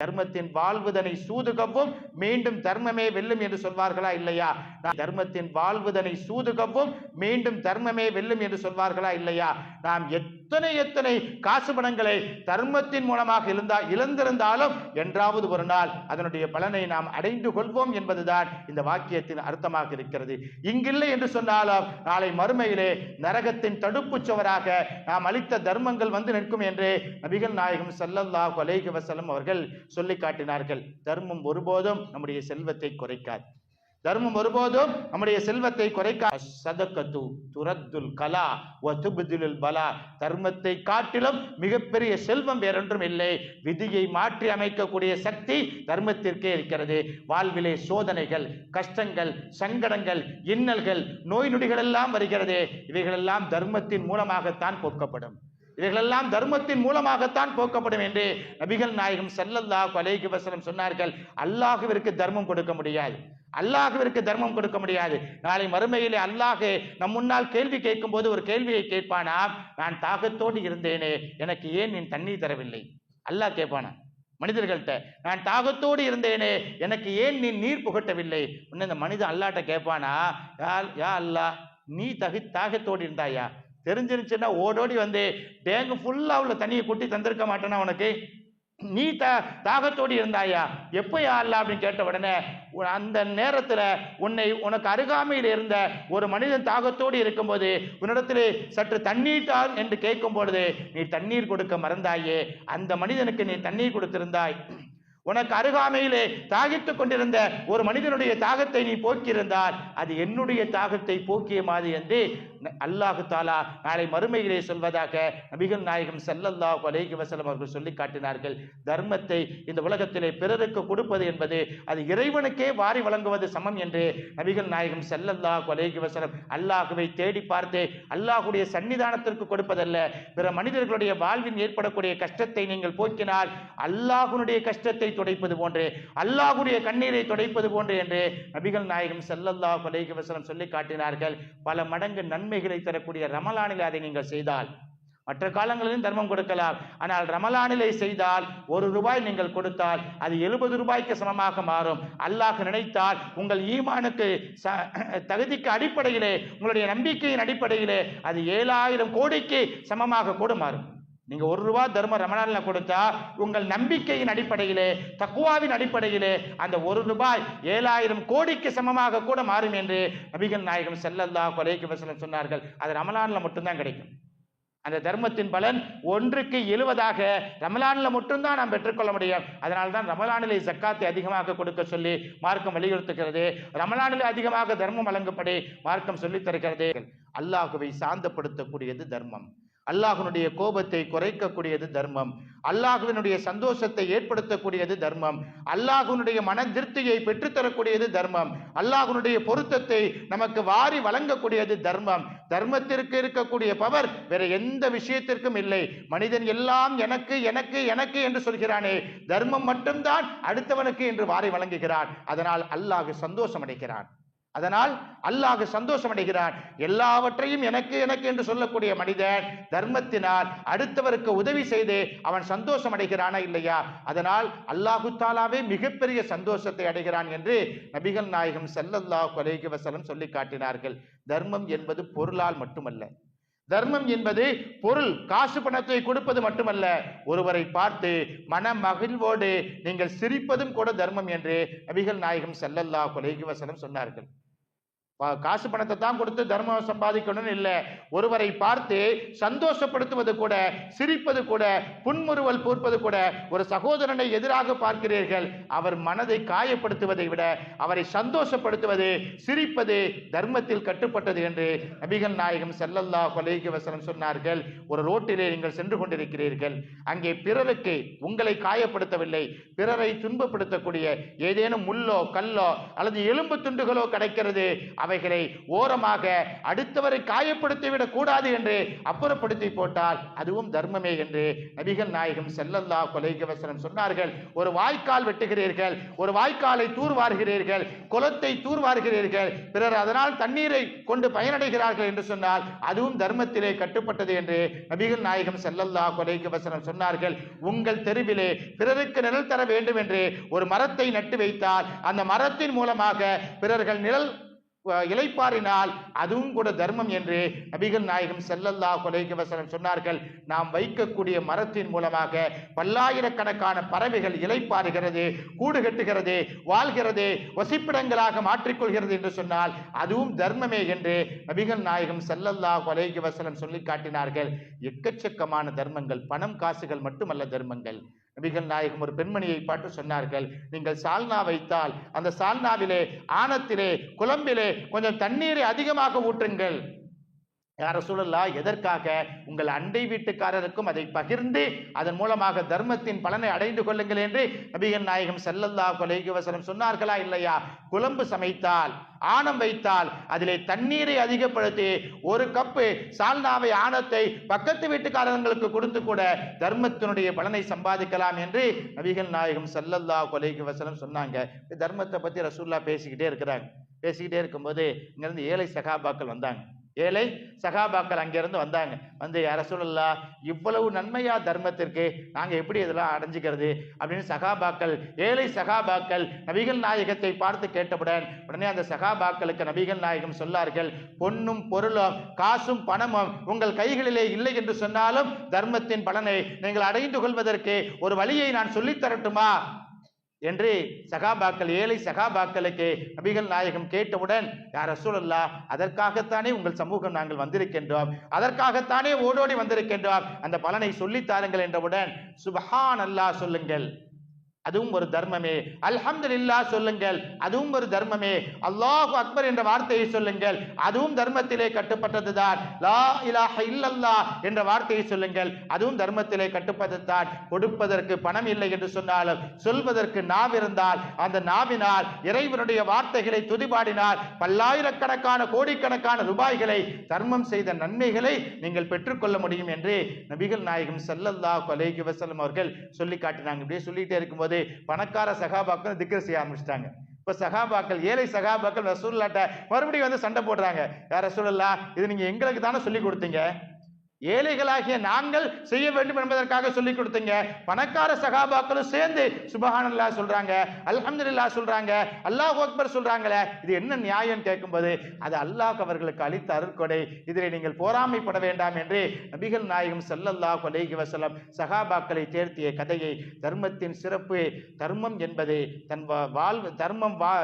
தர்மத்தின் வாழ்வுதனை சூதுகவும் மீண்டும் தர்மமே வெல்லும் என்று சொல்வார்களா இல்லையா? நாம் தர்மத்தின் வாழ்வுதனை சூதுகவும் மீண்டும் தர்மமே வெல்லும் என்று சொல்வார்களா இல்லையா? நாம் எத்தனை எத்தனை காசு பணங்களை தர்மத்தின் மூலமாக இருந்தா இழந்திருந்தாலும் என்றாவது ஒரு நாள் அதனுடைய பலனை நாம் அடைந்து கொள்வோம் என்பதுதான் இந்த வாக்கியத்தின் அர்த்தமாக இருக்கிறது. இங்கில்லை என்று சொன்னாலும் நாளை மறுமையிலே நரகத்தின் தடுப்புச் சுவராக நாம் அளித்த தர்மங்கள் வந்து நிற்கும் என்று நபிகள் நாயகம் ஸல்லல்லாஹு அலைஹி வசலம் அவர்கள் சொல்லி காட்டினார்கள். தர்மம் ஒருபோதும் நம்முடைய செல்வத்தை குறைக்காது. தர்மம் ஒருபோதும் நம்முடைய செல்வத்தை குறைக்க சதக்கத்து துரத்துல் கலா வ பலா. தர்மத்தை காட்டிலும் மிகப்பெரிய செல்வம் வேறொன்றும் இல்லை. விதியை மாற்றி அமைக்கக்கூடிய சக்தி தர்மத்திற்கே இருக்கிறது. வாழ்விலே சோதனைகள் கஷ்டங்கள் சங்கடங்கள் இன்னல்கள் நோய் நொடிகள் எல்லாம் வருகிறது. இவைகளெல்லாம் தர்மத்தின் மூலமாகத்தான் கொடுக்கப்படும் இவைகளெல்லாம் தர்மத்தின் மூலமாகத்தான் போக்கப்படும் என்று நபிகள் நாயகம் செல்லல்லா அலைஹி வசனம் சொன்னார்கள். அல்லாஹுவிற்கு தர்மம் கொடுக்க முடியாது. அல்லாஹுவிற்கு தர்மம் கொடுக்க முடியாது. நாளை மறுமையிலே அல்லாஹு நம் முன்னால் கேள்வி கேட்கும் போது ஒரு கேள்வியை கேட்பானா? நான் தாகத்தோடு இருந்தேனே. எனக்கு ஏன் நீ தண்ணீர் தரவில்லை? அல்லாஹ் கேட்பானா? மனிதர்கள்ட்ட நான் தாகத்தோடு இருந்தேனே. எனக்கு ஏன் நீ நீர் புகட்டவில்லை? உன்னை இந்த மனிதன் அல்லாட்ட கேட்பானா? யா யா அல்லாஹ் நீ தகு தாகத்தோடு இருந்தாயா? தெரிஞ்சிருச்சுன்னா ஓடோடி வந்து டேங்கு ஃபுல்லாக உள்ள தண்ணியை கொட்டி தந்திருக்க மாட்டேனா உனக்கு? நீ த தாகத்தோடு இருந்தாயா? எப்போ அல்ல அப்படின்னு கேட்ட உடனே அந்த நேரத்தில் உன்னை உனக்கு அருகாமையில் இருந்த ஒரு மனிதன் தாகத்தோடு இருக்கும்போது உன்னிடத்தில் சற்று தண்ணீர் தான் என்று கேட்கும் பொழுது நீ தண்ணீர் கொடுக்க மறந்தாயே? அந்த மனிதனுக்கு நீ தண்ணீர் கொடுத்திருந்தாய்? உனக்கு அருகாமையிலே தாகித்துக் கொண்டிருந்த ஒரு மனிதனுடைய தாகத்தை நீ போக்கியிருந்தால் அது என்னுடைய தாகத்தை போக்கிய மாதிரி என்று அல்லாஹு தாலா நாளை மறுமையிலே சொல்வதாக நபிகள் நாயகம் செல்லல்லா அலைஹி வசலம் அவர்கள் சொல்லி காட்டினார்கள். தர்மத்தை இந்த உலகத்திலே பிறருக்கு கொடுப்பது என்பது அது இறைவனுக்கே வாரி வழங்குவது சமம் என்று நபிகள் நாயகம் செல்லல்லா அலைஹி வசலம் அல்லாஹுவை தேடி பார்த்து அல்லாஹுடைய சன்னிதானத்திற்கு கொடுப்பதல்ல. பிற மனிதர்களுடைய வாழ்வில் ஏற்படக்கூடிய கஷ்டத்தை நீங்கள் போக்கினால் அல்லாஹுனுடைய கஷ்டத்தை துடைப்பது போன்று அல்லாஹுடைய கண்ணீரை துடைப்பது போன்று என்று நபிகள் நாயகம் செல்லல்லா அலைஹி வசனம் சொல்லி காட்டினார்கள். பல மடங்கு நன்மைகளை தரக்கூடிய ரமலானில் அதை நீங்கள் செய்தால் மற்ற காலங்களிலும் தர்மம் கொடுக்கலாம். ஆனால் ரமலானிலே செய்தால் ஒரு ரூபாய் நீங்கள் கொடுத்தால் அது எழுபது ரூபாய்க்கு சமமாக மாறும். அல்லாஹ் நினைத்தால் உங்கள் ஈமானுக்கு ச- தகுதிக்கு அடிப்படையிலே உங்களுடைய நம்பிக்கையின் அடிப்படையிலே அது ஏழாயிரம் கோடிக்கு சமமாக கூட மாறும். நீங்க ஒரு ரூபா தர்ம ரமணால கொடுத்தா உங்கள் நம்பிக்கையின் அடிப்படையிலே தக்குவாவின் அடிப்படையிலே அந்த ஒரு ரூபாய் ஏழாயிரம் கோடிக்கு சமமாக கூட மாறும் என்று நபிகள் நாயகம் செல்லல்லா கொலைக்கு வஸல்லம் சொன்னார்கள். அது ரமலான்ல மட்டும்தான் கிடைக்கும். அந்த தர்மத்தின் பலன் ஒன்றுக்கு எழுவதாக ரமலானில் மட்டும்தான் நாம் பெற்றுக்கொள்ள முடியும். அதனால தான் ரமலானிலே ஜக்காத்தை அதிகமாக கொடுக்க சொல்லி மார்க்கம் வலியுறுத்துகிறது. ரமலானிலே அதிகமாக தர்மம் வழங்கப்படி மார்க்கம் சொல்லித் தருகிறது. அல்லாஹுவை சாந்தப்படுத்தக்கூடியது தர்மம். அல்லாஹனுடைய கோபத்தை குறைக்கக்கூடியது தர்மம். அல்லாஹுவினுடைய சந்தோஷத்தை ஏற்படுத்தக்கூடியது தர்மம். அல்லாஹுனுடைய மன திருப்தியை பெற்றுத்தரக்கூடியது தர்மம். அல்லாஹுனுடைய பொருத்தத்தை நமக்கு வாரி வழங்கக்கூடியது தர்மம். தர்மத்திற்கு இருக்கக்கூடிய பவர் வேற எந்த விஷயத்திற்கும் இல்லை. மனிதன் எல்லாம் எனக்கு எனக்கு எனக்கு என்று சொல்கிறானே. தர்மம் மட்டும்தான் அடுத்தவனுக்கு என்று வாரி வழங்குகிறான். அதனால் அல்லாஹ் சந்தோஷம் அடைகிறான் அதனால் அல்லாஹ் சந்தோஷம் அடைகிறான் எல்லாவற்றையும் எனக்கு எனக்கு என்று சொல்லக்கூடிய மனிதன் தர்மத்தினால் அடுத்தவருக்கு உதவி செய்து அவன் சந்தோஷம் அடைகிறானா இல்லையா? அதனால் அல்லாஹு தாலாவே மிகப்பெரிய சந்தோஷத்தை அடைகிறான் என்று நபிகள் நாயகம் செல்லல்லாஹ் கொலைகி வசலம் சொல்லி காட்டினார்கள். தர்மம் என்பது பொருளால் மட்டுமல்ல. தர்மம் என்பது பொருள் காசு பணத்தை கொடுப்பது மட்டுமல்ல. ஒருவரை பார்த்து மன மகிழ்வோடு நீங்கள் சிரிப்பதும் கூட தர்மம் என்று நபிகள் நாயகம் செல்லல்லா அலைஹி வசனம் சொன்னார்கள். காசு பணத்தை தான் கொடுத்து தர்மம் சம்பாதிக்கணும்னு இல்லை. ஒருவரை பார்த்து சந்தோஷப்படுத்துவது கூட சிரிப்பது கூட புன்முறுவல் பூர்ப்பது கூட ஒரு சகோதரனை எதிராக பார்க்கிறீர்கள். அவர் மனதை காயப்படுத்துவதை விட அவரை சந்தோஷப்படுத்துவது சிரிப்பது தர்மத்தில் கட்டுப்பட்டது என்று நபிகள் நாயகம் செல்லல்லா கொலைக்கு வசனம் சொன்னார்கள். ஒரு ரோட்டிலே நீங்கள் சென்று கொண்டிருக்கிறீர்கள். அங்கே பிறருக்கு உங்களை காயப்படுத்தவில்லை. பிறரை துன்பப்படுத்தக்கூடிய ஏதேனும் முள்ளோ கல்லோ அல்லது எலும்பு துண்டுகளோ கிடைக்கிறது. அவைகளை ஓரமாக அடுத்தவரை காயப்படுத்திவிடக் கூடாது என்று அப்புறப்படுத்தி போட்டால் அதுவும் தர்மமே என்று நபிகள் நாயகம் செல்லல்லா கொலைக்கு வசனம் சொன்னார்கள். ஒரு வாய்க்கால் வெட்டுகிறீர்கள் ஒரு வாய்க்காலை தூர்வார்கிறீர்கள் குளத்தை தூர்வார்கிறீர்கள் பிறர் அதனால் தண்ணீரை கொண்டு பயனடைகிறார்கள் என்று சொன்னால் அதுவும் தர்மத்திலே கட்டுப்பட்டது என்று நபிகள் நாயகம் செல்லல்லா கொலைக்கு வசனம் சொன்னார்கள். உங்கள் தெருவிலே பிறருக்கு நிழல் தர வேண்டும் என்று ஒரு மரத்தை நட்டு வைத்தால் அந்த மரத்தின் மூலமாக பிறர்கள் நிழல் இலைப்பாறினால் அதுவும் கூட தர்மம் என்று நபிகள் நாயகம் செல்லல்லா கொலைக்கு வசனம் சொன்னார்கள். நாம் வைக்கக்கூடிய மரத்தின் மூலமாக பல்லாயிரக்கணக்கான பறவைகள் இலைப்பாறுகிறது கூடு கட்டுகிறது வாழ்கிறது வசிப்பிடங்களாக மாற்றிக்கொள்கிறது என்று சொன்னால் அதுவும் தர்மமே என்று நபிகள் நாயகம் செல்லல்லா கொலைக்கு வசனம் சொல்லி காட்டினார்கள். எக்கச்சக்கமான தர்மங்கள் பணம் காசுகள் மட்டுமல்ல தர்மங்கள். நபிகள் நாயகம் ஒரு பெண்மணியை பார்த்து சொன்னார்கள் நீங்கள் சால்னா வைத்தால் அந்த சால்னாவிலே ஆனத்திலே குழம்பிலே கொஞ்சம் தண்ணீரை அதிகமாக ஊற்றுங்கள். யார சூழல்லா எதற்காக? உங்கள் அண்டை வீட்டுக்காரருக்கும் அதை பகிர்ந்து அதன் மூலமாக தர்மத்தின் பலனை அடைந்து கொள்ளுங்கள் என்று நபிகள் நாயகம் செல்லல்லா கொலைக்கு வசனம் சொன்னார்களா இல்லையா? குழம்பு சமைத்தால் ஆணம் வைத்தால் அதிலே தண்ணீரை அதிகப்படுத்தி ஒரு கப்பு சால்னாவை ஆணத்தை பக்கத்து வீட்டுக்காரங்களுக்கு கொடுத்து கூட தர்மத்தினுடைய பலனை சம்பாதிக்கலாம் என்று நபிகள் நாயகம் செல்லல்லா கொலைக்கு வசனம் சொன்னாங்க. தர்மத்தை பத்தி ரசூல்லா பேசிக்கிட்டே இருக்கிறாங்க. பேசிக்கிட்டே இருக்கும்போது இங்கிருந்து ஏழை சகாபாக்கள் வந்தாங்க. ஏழை சகாபாக்கள் அங்கிருந்து வந்தாங்க. வந்து யார சொல்லலா இவ்வளவு நன்மையா தர்மத்திற்கு நாங்க எப்படி இதெல்லாம் அடைஞ்சுக்கிறது? அப்படின்னு சகாபாக்கள் ஏழை சகாபாக்கள் நபிகள் நாயகத்தை பார்த்து கேட்டவுடன் உடனே அந்த சகாபாக்களுக்கு நபிகள் நாயகம் சொல்லார்கள் பொன்னும் பொருளும் காசும் பணமும் உங்கள் கைகளிலே இல்லை என்று சொன்னாலும் தர்மத்தின் பலனை நீங்கள் அடைந்து கொள்வதற்கு ஒரு வழியை நான் சொல்லித் தரட்டுமா? என்று சகாபாக்கள் ஏழை சகாபாக்களுக்கு நபிகள் நாயகம் கேட்டவுடன் யார் ரசூலல்லா அதற்காகத்தானே உங்கள் சமூகம் நாங்கள் வந்திருக்கின்றோம். அதற்காகத்தானே ஓடோடி வந்திருக்கின்றோம். அந்த பலனை சொல்லித் தாருங்கள் என்றவுடன் சுபஹான் அல்லாஹ் சொல்லுங்கள். அதுவும் ஒரு தர்மமே. அல்ஹம்துலில்லாஹ் சொல்லுங்கள் அதுவும் ஒரு தர்மமே. அல்லாஹு அக்பர் என்ற வார்த்தையை சொல்லுங்கள் அதுவும் தர்மத்திலே கட்டுப்பட்டதுதான். லா இலாஹ இல்லல்லா என்ற வார்த்தையை சொல்லுங்கள் அதுவும் தர்மத்திலே கட்டுப்பட்டதுதான். கொடுப்பதற்கு பணம் இல்லை என்று சொன்னாலும் சொல்வதற்கு நாவ் இருந்தால் அந்த நாவினால் இறைவனுடைய வார்த்தைகளை துதிபாடினால் பல்லாயிரக்கணக்கான கோடிக்கணக்கான ரூபாய்களை தர்மம் செய்த நன்மைகளை நீங்கள் பெற்றுக்கொள்ள முடியும் என்று நபிகள் நாயகம் செல்லல்லா கொலைகி வசலம் அவர்கள் சொல்லி காட்டினாங்க. இப்படியே சொல்லிட்டே இருக்கும்போது பணக்கார சகாபாக்கள் திக்கர் செய்ய ஆரம்பிச்சிட்டாங்க. இப்போ சகாபாக்கள் ஏழை சகாபாக்கள் ரசூல்லாட்ட மறுபடியும் வந்து சண்டை போடுறாங்க. யார் ரசூலுல்லா இது நீங்கள் எங்களுக்கு தானே சொல்லி கொடுத்தீங்க? ஏழைகளாகிய நாங்கள் செய்ய வேண்டும் என்பதற்காக சொல்லிக் கொடுத்தீங்க. பணக்கார சகாபாக்களும் சேர்ந்து சுபஹானல்லா சொல்றாங்க அல்ஹம்துல்லா சொல்றாங்க அல்லாஹ் அக்பர் சொல்றாங்களே இது என்ன நியாயம் கேட்கும்போது அது அல்லாஹ் அவர்களுக்கு அளித்த அருட்கொடை. இதில் நீங்கள் போராமைப்பட வேண்டாம் என்று நபிகள் நாயகம் செல்லல்லா கொலைகி வசலம் சகாபாக்களை தேர்த்திய கதையை தர்மத்தின் சிறப்பு தர்மம் என்பது தன் வா- வாழ்வு தர்மம் வா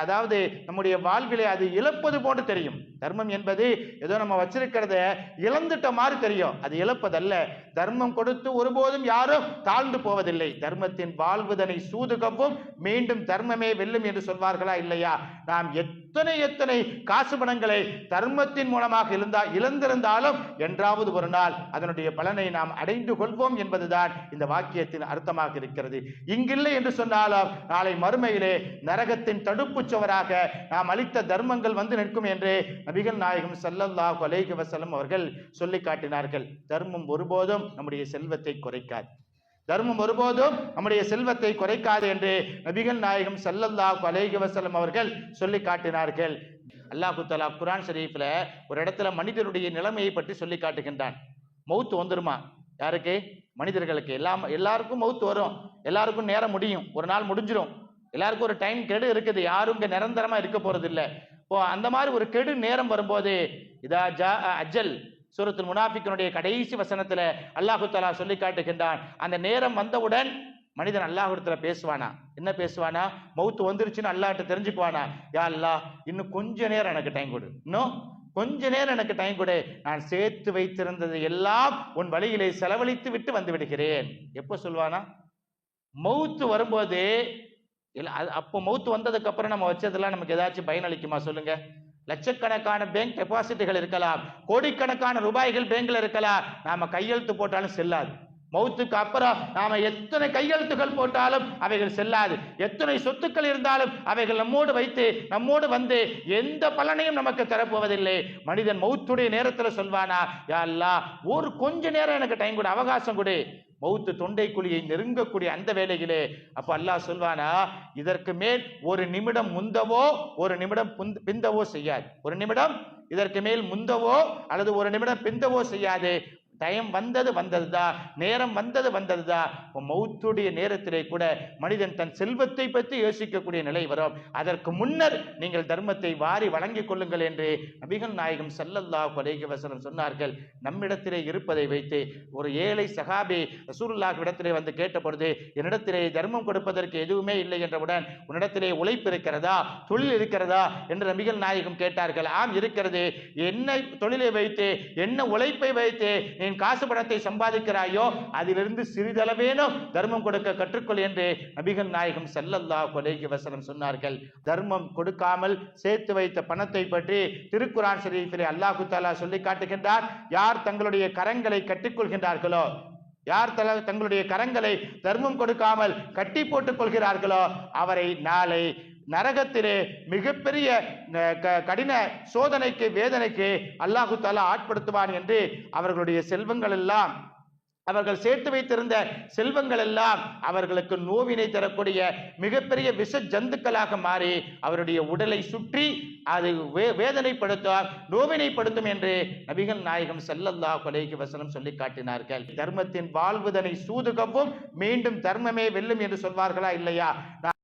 அதாவது நம்முடைய வாழ்விலே அது இழப்பது போன்று தெரியும். தர்மம் என்பது ஏதோ நம்ம வச்சிருக்கிறத இழந்துட்ட மாதிரி தெரியும். அது இழப்பதல்ல. தர்மம் கொடுத்து ஒருபோதும் யாரும் தாழ்ந்து போவதில்லை. தர்மத்தின் வாழ்வுதனை சூதுகவும் மீண்டும் தர்மமே வெல்லும் என்று சொல்வார்களா இல்லையா? நாம் எத்தனை எத்தனை காசு பணங்களை தர்மத்தின் மூலமாக இருந்தா இழந்திருந்தாலும் என்றாவது ஒரு நாள் அதனுடைய பலனை நாம் அடைந்து கொள்வோம் என்பதுதான் இந்த வாக்கியத்தின் அர்த்தமாக இருக்கிறது. இங்கில்லை என்று சொன்னாலும் நாளை மறுமையிலே நரகத்தின் தடுப்புச் சுவராக நாம் அளித்த தர்மங்கள் வந்து நிற்கும் என்று நபிகள் நாயகம் சல்லல்லாஹ் அலேஹி வசலம் அவர்கள் சொல்லி காட்டினார்கள் தர்மம் ஒருபோதும் நம்முடைய செல்வத்தை குறைக்காது. தர்மம் ஒருபோதும் நம்முடைய செல்வத்தை குறைக்காது என்று நபிகள் நாயகம் செல்லல்லா அலைஹி வசலம் அவர்கள் சொல்லி காட்டினார்கள். அல்லாஹு தலா குரான் ஷரீஃபில் ஒரு இடத்துல மனிதனுடைய நிலைமையை பற்றி சொல்லி காட்டுகின்றான். மௌத் வந்துருமா? யாருக்கு? மனிதர்களுக்கு. எல்லா எல்லாருக்கும் மௌத் வரும். எல்லாருக்கும் நேரம் முடியும். ஒரு நாள் முடிஞ்சிடும் எல்லாருக்கும் ஒரு டைம் கெடு இருக்குது. யாரும் இங்கே நிரந்தரமாக இருக்க போகிறது இல்லை இப்போ அந்த மாதிரி ஒரு கெடு நேரம் வரும்போது இதா ஜா அஜல் சூரத்தில் முனாஃபிக்கனுடைய கடைசி வசனத்தில் அல்லாஹு தாலா சொல்லி காட்டுகின்றான். அந்த நேரம் வந்தவுடன் மனிதன் அல்லாஹ்விடத்துல பேசுவானா? என்ன பேசுவானா? மௌத்து வந்துருச்சுன்னு அல்லாஹ்ட்ட தெரிஞ்சுக்குவானா? யா அல்லா இன்னும் கொஞ்ச நேரம் எனக்கு டைம் கொடு. இன்னும் கொஞ்ச நேரம் எனக்கு டைம் கொடு. நான் சேர்த்து வைத்திருந்தது எல்லாம் உன் வழியிலே செலவழித்து விட்டு வந்து விடுகிறேன். எப்போ சொல்வானா? மௌத்து வரும்போது இல்ல அது- அப்போ மவுத்து வந்ததுக்கு அப்புறம் நம்ம வச்சதெல்லாம் நமக்கு ஏதாச்சும் பயனளிக்குமா? சொல்லுங்க. லட்சக்கணக்கான பேங்க் டெபாசிட்டுகள் இருக்கலாம் கோடிக்கணக்கான ரூபாய்கள் பேங்க்ல இருக்கலாம். நாம கையெழுத்து போட்டாலும் செல்லாது. மௌத்துக்கு அப்புறம் நாம எத்தனை கையெழுத்துகள் போட்டாலும் அவைகள் செல்லாது. எத்தனை சொத்துக்கள் இருந்தாலும் அவைகள் நம்மோடு வைத்து நம்மோடு வந்து எந்த பலனையும் நமக்கு தரப்போவதில்லை. மனிதன் மௌத்துடைய நேரத்தில் சொல்வானா யா அல்லாஹ் ஒரு கொஞ்ச நேரம் எனக்கு டைம் கொடு அவகாசம் கொடு. மௌத்து தொண்டை குழியை நெருங்கக்கூடிய அந்த வேலையிலே அப்ப அல்லாஹ் சொல்வானா இதற்கு மேல் ஒரு நிமிடம் முந்தவோ ஒரு நிமிடம் பிந்தவோ செய்யாது. ஒரு நிமிடம் இதற்கு மேல் முந்தவோ அல்லது ஒரு நிமிடம் பிந்தவோ செய்யாது. டைம் வந்தது வந்ததுதான் நேரம் வந்தது வந்ததுதான் இப்போ மௌத்துடைய நேரத்திலே கூட மனிதன் தன் செல்வத்தை பற்றி யோசிக்கக்கூடிய நிலை வரும். அதற்கு முன்னர் நீங்கள் தர்மத்தை வாரி வழங்கிக் கொள்ளுங்கள் என்று நபிகள் நாயகம் ஸல்லல்லாஹு அலைஹி வசனம் சொன்னார்கள். நம்மிடத்திலே இருப்பதை வைத்து ஒரு ஏழை சகாபி ரசூலுல்லாஹ் இடத்திலே வந்து கேட்டபொழுது என்னிடத்திலே தர்மம் கொடுப்பதற்கு எதுவுமே இல்லை என்றவுடன் உன்னிடத்திலே உழைப்பு இருக்கிறதா? தொழில் இருக்கிறதா? என்று நபிகள் நாயகம் கேட்டார்கள். ஆம் இருக்கிறது. என்ன தொழிலை வைத்து என்ன உழைப்பை வைத்து நீ காசு பணத்தை சம்பாதிக்கிறாயோ அதிலிருந்து சிறிதளவேனும் தர்மம் கொடுக்க கற்றுக்கொள் என்று நபிகள் நாயகம் செல்லல்லா அலைஹி வசனம் சொன்னார்கள். தர்மம் கொடுக்காமல் சேர்த்து வைத்த பணத்தை பற்றி திருக்குரான் ஷரீஃபிலே அல்லாஹு தாலா சொல்லி காட்டுகின்றார். யார் தங்களுடைய கரங்களை கட்டிக்கொள்கின்றார்களோ யார் தல தங்களுடைய கரங்களை தர்மம் கொடுக்காமல் கட்டி போட்டுக் கொள்கிறார்களோ அவரை நாளை நரகத்திலே மிகப்பெரிய க- கடின சோதனைக்கு வேதனைக்கு அல்லாஹு தாலா ஆட்படுத்துவான் என்று அவர்களுடைய செல்வங்கள் எல்லாம் அவர்கள் சேர்த்து வைத்திருந்த செல்வங்கள் எல்லாம் அவர்களுக்கு நோவினை தரக்கூடிய மிகப்பெரிய விஷ ஜந்துக்களாக மாறி அவருடைய உடலை சுற்றி அது வே வேதனைப்படுத்தும் நோவினைப்படுத்தும் என்று நபிகள் நாயகம் செல்லல்லா கொலைக்கு வசனம் சொல்லி காட்டினார்கள். தர்மத்தின் வாழ்வுதனை சூதுகவும் மீண்டும் தர்மமே வெல்லும் என்று சொல்வார்களா இல்லையா?